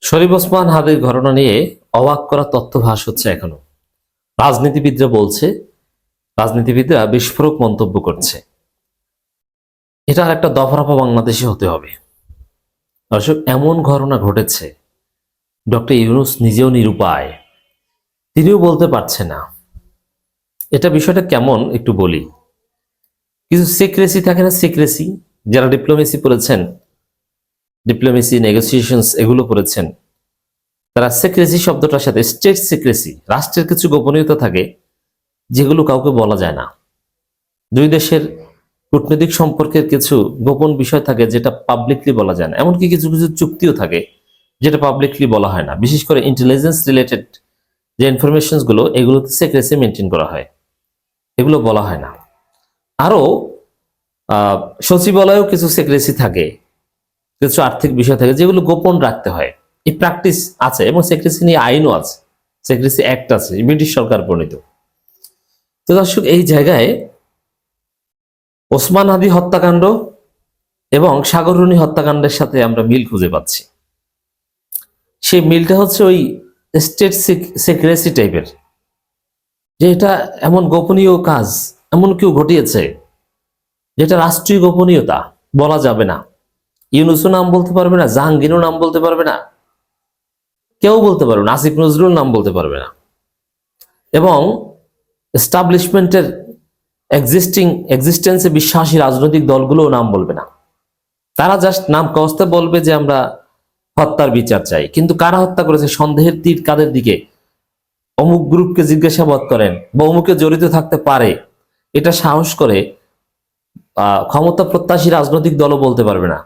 শরীফ ওসমান হাদির ঘটনা নিয়ে অবাক করা তথ্য ভাস হচ্ছে এখনও। রাজনীতিবিদরা বলছে, রাজনীতিবিদরা বিস্ফোরক মন্তব্য করছে। এটার একটা দফারফা বাংলাদেশে হতে হবে। দর্শক, এমন ঘটনা ঘটেছে, ডক্টর ইউনুস নিজেও নিরুপায়। তিনিও বলতে পারছে না। এটা বিষয়টা কেমন একটু বলি। কিছু সিক্রেসি থাকে না সিক্রেসি যারা ডিপ্লোমেসি পড়েছেন ডিপ্লোমেসি নেগোসিয়েশনস এগুলো করেছেন। তারা সিক্রেসি শব্দটার সাথে স্টেট সিক্রেসি রাষ্ট্রের কিছু গোপনীয়তা থাকে, যেগুলো কাউকে বলা যায় না। দুই দেশের কূটনৈতিক সম্পর্কের কিছু গোপন বিষয় থাকে, যেটা পাবলিকলি বলা যায় না। এমনকি কিছু কিছু চুক্তিও থাকে, যেটা পাবলিকলি বলা হয় না। বিশেষ করে ইন্টেলিজেন্স রিলেটেড যে ইনফরমেশনসগুলো, এগুলোতে সিক্রেসি মেনটেন করা হয়। এগুলো বলা হয় না। আরও সচিবালয়েও কিছু সিক্রেসি থাকে। কিছু আর্থিক বিষয় থাকে যেগুলো গোপন রাখতে হয়। এই প্র্যাকটিস আছে এবং সেক্রেসি নিয়ে আইনও আছে। সেক্রেসি অ্যাক্ট আছে ব্রিটিশ সরকার প্রণীত। তো দর্শক, এই জায়গায় ওসমান হাদি হত্যাকাণ্ড এবং সাগররুনি হত্যাকাণ্ডের সাথে আমরা মিল খুঁজে পাচ্ছি। সেই মিলটা হচ্ছে ওই স্টেট সিক্রেসি টাইপের যে এটা এমন গোপনীয় কাজ, এমন কেউ ঘটিয়েছে, যেটা রাষ্ট্রীয় গোপনীয়তা, বলা যাবে না। ইউনুসও নাম বলতে পারবে না, জাহাঙ্গীরও নাম বলতে পারবে না, কেউ বলতে পারবে না, আসিফ নজরুল নাম বলতে পারবে না। এবং এস্টাবলিশমেন্টের এক্সিস্টিং এক্সিস্টেন্সে বিশ্বাসী রাজনৈতিক দলগুলোও নাম বলবে না। তারা জাস্ট নাম কস্তে বলবে যে আমরা হত্যার বিচার চাই। কিন্তু কারা হত্যা করেছে? সন্দেহের তীর কাদের দিকে? অমুক গ্রুপকে জিজ্ঞাসাবাদ করেন বা অমুকে জড়িত থাকতে পারে। এটা সাহস করে ক্ষমতা প্রত্যাশী রাজনৈতিক দলও বলতে পারবে না।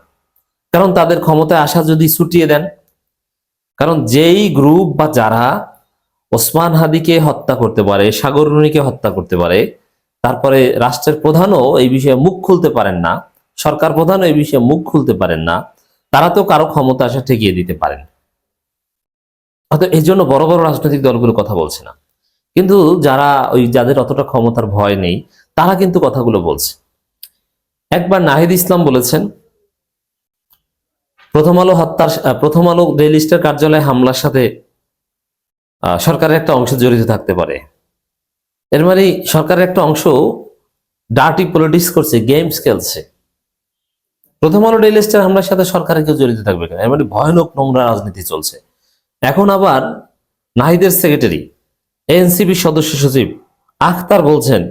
কারণ তাদের ক্ষমতায় আসা যদি ছুটিয়ে দেন, কারণ যেই গ্রুপ বা যারা ওসমান হাদিকে হত্যা করতে পারে, সাগর রুনিকে হত্যা করতে পারে, তারপরে রাষ্ট্রের প্রধানও এই বিষয়ে মুখ খুলতে পারেন না, সরকার প্রধানও এই বিষয়ে মুখ খুলতে পারেন না, তারা তো কারও ক্ষমতা আসা ঠেকিয়ে দিতে পারেন। অর্থাৎ এই জন্য বড় বড় রাজনৈতিক দলগুলো কথা বলছে না। কিন্তু যারা ওই যাদের অতটা ক্ষমতার ভয় নেই, তারা কিন্তু কথাগুলো বলছে। একবার নাহিদ ইসলাম বলেছেন প্রথম আলো হত্যার প্রথম আলো রেলিস্টার কার্যালয়ে হামলার সাথে সরকারের একটা অংশ জড়িত থাকতে পারে। এর মানে সরকারের একটা অংশ ডার্টি পলিটিক্স করছে গেমস খেলছে। প্রথম আলো রেলিস্টার হামলার সাথে সরকারের কেউ জড়িত থাকবে কেন? এর মানে ভয়ানক নোংরা রাজনীতি চলছে। এখন আবার নাহিদের সেক্রেটারি এনসিপি সদস্য সচিব আখতার বলছেন,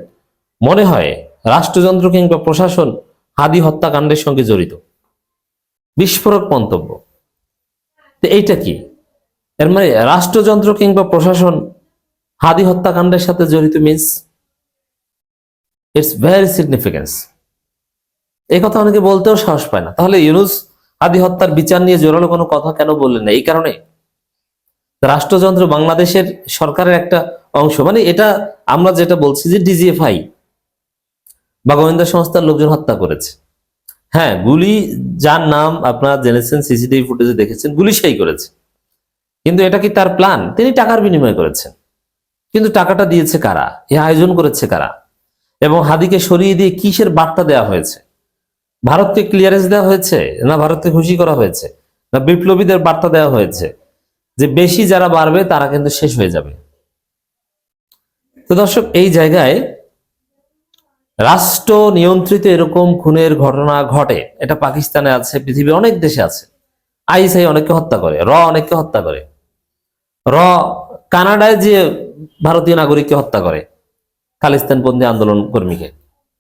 মনে হয় রাষ্ট্রযন্ত্র কিংবা প্রশাসন হাদি হত্যাকাণ্ডের সঙ্গে জড়িত। বিস্ফোরক মন্তব্য। এইটা কি? এর মানে রাষ্ট্রযন্ত্র কিংবা প্রশাসন হাদি হত্যাকাণ্ডের সাথে জড়িত মিনস ইটস ভেরি সিগনিফিকেন্স এই কথা অনেকে বলতেও সাহস পায় না। তাহলে ইউনুস হাদি হত্যার বিচার নিয়ে জোরালো কোনো কথা কেন বললেন না? এই কারণে রাষ্ট্রযন্ত্র বাংলাদেশের সরকারের একটা অংশ। মানে এটা আমরা যেটা বলছি যে ডিজিএফআই বা গোয়েন্দা সংস্থার লোকজন হত্যা করেছে। হ্যাঁ গুলি, যার নাম আপনারা জেনেছেন, সিসিটিভি ফুটেজে দেখেছেন, গুলি সেই করেছে। কিন্তু এটা কি তার প্ল্যান তিনি টাকার বিনিময় করেছেন। কিন্তু টাকাটা দিয়েছে কারা? এ আয়োজন করেছে কারা? এবং হাদিকে সরিয়ে দিয়ে কিসের বার্তা দেওয়া হয়েছে? ভারতকে ক্লিয়ারেন্স দেওয়া হয়েছে না ভারতকে খুশি করা হয়েছে? না বিপ্লবীদের বার্তা দেওয়া হয়েছে? যে বেশি যারা বাড়বে, তারা কিন্তু শেষ হয়ে যাবে। তো দর্শক, এই জায়গায় রাষ্ট্র নিয়ন্ত্রিত এরকম খুনের ঘটনা ঘটে। এটা পাকিস্তানে আছে, পৃথিবীর অনেক দেশে আছে। আইএসআই অনেককে হত্যা করে, র অনেককে হত্যা করে। র, কানাডায় যে ভারতীয় নাগরিককে হত্যা করে, খালিস্তানপন্থী আন্দোলন কর্মীকে।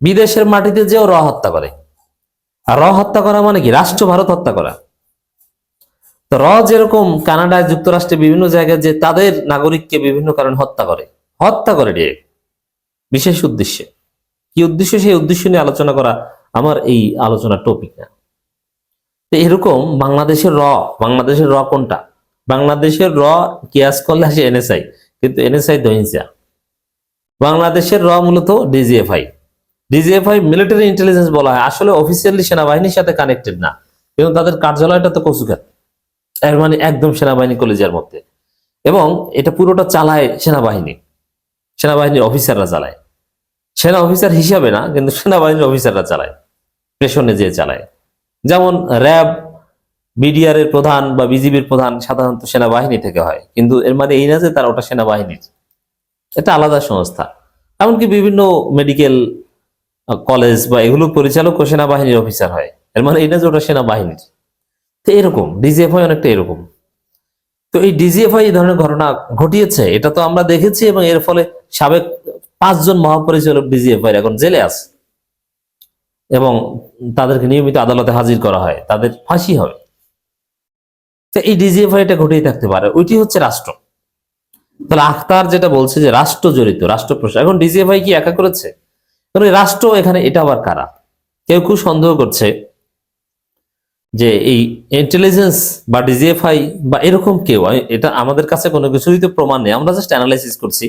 বিদেশের মাটিতে যেও র হত্যা করে। আর র হত্যা করা মানে কি? রাষ্ট্র ভারত হত্যা করা। তো র যেরকম কানাডায় যুক্তরাষ্ট্রে বিভিন্ন জায়গায় যে তাদের নাগরিককে বিভিন্ন কারণে হত্যা করে হত্যা করে ডিরেক্ট বিশেষ উদ্দেশ্যে। কি উদ্দেশ্য সেই উদ্দেশ্য নিয়ে আলোচনা করা আমার এই আলোচনার টপিক না? তো এরকম বাংলাদেশের র বাংলাদেশের র কোনটা? বাংলাদেশের র কিয়াস করলে আসে এনএসআই কিন্তু এনএসআই দহিংসা বাংলাদেশের র মূলত ডিজিএফআই ডিজিএফআই মিলিটারি ইন্টেলিজেন্স বলা হয়। আসলে অফিসিয়ালি সেনাবাহিনীর সাথে কানেক্টেড না। কিন্তু তাদের কার্যালয়টা তো কচুঘাট। এর মানে একদম সেনাবাহিনী কলেজের মধ্যে। এবং এটা পুরোটা চালায় সেনাবাহিনী। সেনাবাহিনীর অফিসাররা চালায়। সেনা অফিসার হিসাবে না, কিন্তু সেনাবাহিনীর অফিসাররা চালায় পেছনে যে চালায়। যেমন র্যাব বিডিআর এর প্রধান বা বিজিবির প্রধান সাধারণত সেনাবাহিনী থেকে হয়, কিন্তু এর মানে এই না যে তারা ওটা সেনাবাহিনীর। এটা আলাদা সংস্থা। এমনকি বিভিন্ন মেডিকেল কলেজ বা এগুলো পরিচালক ও সেনাবাহিনীর অফিসার হয়। এর মানে এই না যে ওটা সেনাবাহিনীর। তো এরকম, ডিজিএফআই অনেকটা এরকম। তো এই ডিজিএফআই এই ধরনের ঘটনা ঘটিয়েছে, এটা তো আমরা দেখেছি এবং এর ফলে সাবেক পাঁচজন মহাপরিচালক ডিজিএফআই এখন জেলে আছে। এবং তাদেরকে নিয়মিত আদালতে হাজির করা হয়। তাদের ফাঁসি হবে। এই ডিজিএফআই এটা ঘটেই থাকতে পারে। ওইটি হচ্ছে রাষ্ট্র। তাহলে আখতার যেটা বলছে যে রাষ্ট্র জড়িত, রাষ্ট্র প্রশাসন এখন ডিজিএফআই কি একা করেছে? রাষ্ট্র এখানে এটা আবার কারা? কেউ কেউ সন্দেহ করছে যে এই ইন্টেলিজেন্স বা ডিজিএফআই বা এরকম কেউ এটা আমাদের কাছে কোনো কিছুই তো প্রমাণ নেই। আমরা জাস্ট অ্যানালাইসিস করছি।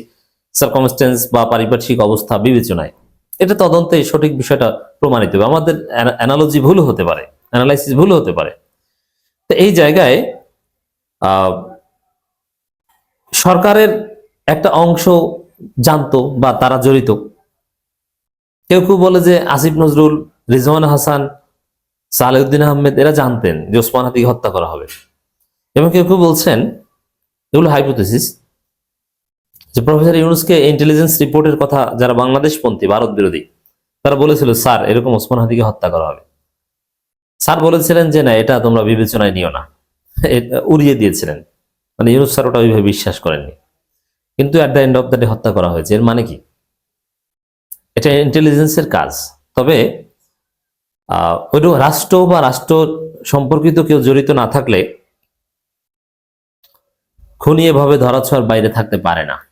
সার্কমস্টেন্স বা পারিপার্শ্বিক অবস্থা বিবেচনায়। এটা তদন্তে সঠিক বিষয়টা প্রমাণিত হবে। আমাদের অ্যানালজি ভুল হতে পারে অ্যানালাইসিস ভুল হতে পারে। তো এই জায়গায় সরকারের একটা অংশ জানতো বা তারা জড়িত। কেউ কেউ বলে যে আসিফ নজরুল, রিজওয়ান হাসান, সালেউদ্দিন আহমেদ, এরা জানতেন যে ওসমান হাতিকে হত্যা করা হবে। এবং কেউ কেউ বলছেন, এগুলো হাইপোথেসিস যে প্রফেসর ইউনুসকে ইন্টেলিজেন্স রিপোর্টের কথা যারা বাংলাদেশপন্থী ভারত বিরোধী তারা বলেছিল, স্যার, এরকম ওসমান হাতিকে হত্যা করা হবে। স্যার বলেছিলেন যে, না, এটা তোমরা বিবেচনায় নিও না। উড়িয়ে দিয়েছিলেন। মানে ইউনুস স্যার ওটা ওইভাবে বিশ্বাস করেননি। কিন্তু at the end of the day হত্যা করা হয়েছে। এর মানে কি? এটা ইন্টেলিজেন্সের কাজ। তবে ওইরকম রাষ্ট্র বা রাষ্ট্র সম্পর্কিত কেউ জড়িত না থাকলে খুনি এভাবে ধরাছোঁয়ার বাইরে থাকতে পারে না।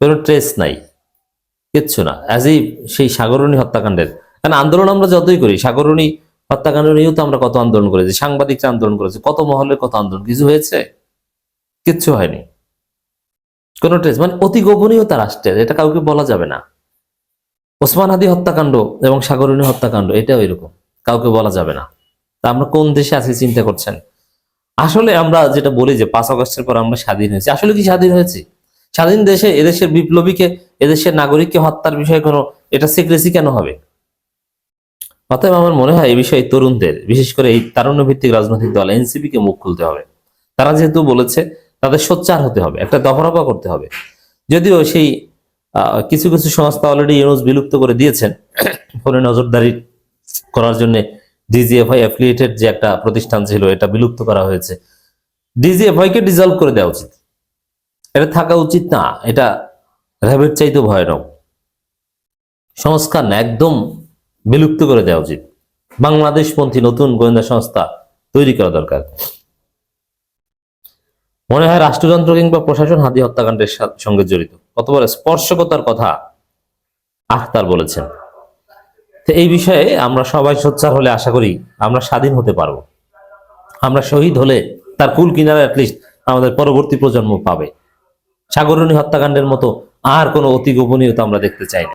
কোনো ট্রেস নাই, কিচ্ছু না। অ্যাজ এই সেই সাগরণী হত্যাকাণ্ডের, কারণ আন্দোলন আমরা যতই করি, সাগরণী হত্যাকাণ্ড নিয়েও তো আমরা কত আন্দোলন করেছি, সাংবাদিকরা আন্দোলন করেছে, কত মহলের কত আন্দোলন, কিছু হয়েছে? কিচ্ছু হয়নি। কোনো ট্রেস মানে অতি গোপনীয়তা রাষ্ট্রের এটা কাউকে বলা যাবে না। ওসমান হাদি হত্যাকাণ্ড এবং সাগরণী হত্যাকাণ্ড, এটাও এরকম, কাউকে বলা যাবে না। তা আমরা কোন দেশে আছি, চিন্তা করছেন? আসলে আমরা যেটা বলি যে পাঁচ আগস্টের পর আমরা স্বাধীন হয়েছি। আসলে কি স্বাধীন হয়েছি? স্বাধীন দেশে এদেশের বিপ্লবীকে, এদেশের নাগরিককে হত্যার বিষয়ে কোনো, এটা সিক্রেসি কেন হবে? অতএব আমার মনে হয় এই বিষয়ে তরুণদের, বিশেষ করে এই তারুণ্য ভিত্তিক রাজনৈতিক দল এনসিপি কে মুখ খুলতে হবে। তারা যেহেতু বলেছে, তাদের সোচ্চার হতে হবে, একটা দফারফা করতে হবে। যদিও সেই কিছু কিছু সংস্থা অলরেডি ইউনুস বিলুপ্ত করে দিয়েছেন। ফোনে নজরদারি করার জন্য ডিজিএফআই অ্যাফিলিয়েটেড যে একটা প্রতিষ্ঠান ছিল, এটা বিলুপ্ত করা হয়েছে। ডিজিএফআই কে ডিজলভ করে দেওয়া উচিত। এটা থাকা উচিত না, এটা র্যাবের চাইতে ভয়ানক। সংস্কার না, একদম বিলুপ্ত করে দেওয়া উচিত। বাংলাদেশপন্থী নতুন গোয়েন্দা সংস্থা তৈরি করা দরকার। মনে হয় রাষ্ট্রযন্ত্র কিংবা প্রশাসন হাতি হত্যাকাণ্ডের সঙ্গে জড়িত। কতবার স্পর্শকতার কথা আখতার বলেছেন। তো এই বিষয়ে আমরা সবাই সোচ্চার হলে আশা করি আমরা স্বাধীন হতে পারব। আমরা শহীদ হলে তার কুল কিনারা অ্যাটলিস্ট আমাদের পরবর্তী প্রজন্ম পাবে। সাগরণী হত্যাকাণ্ডের মতো আর কোনো অতি গোপনীয়তা আমরা দেখতে চাই না।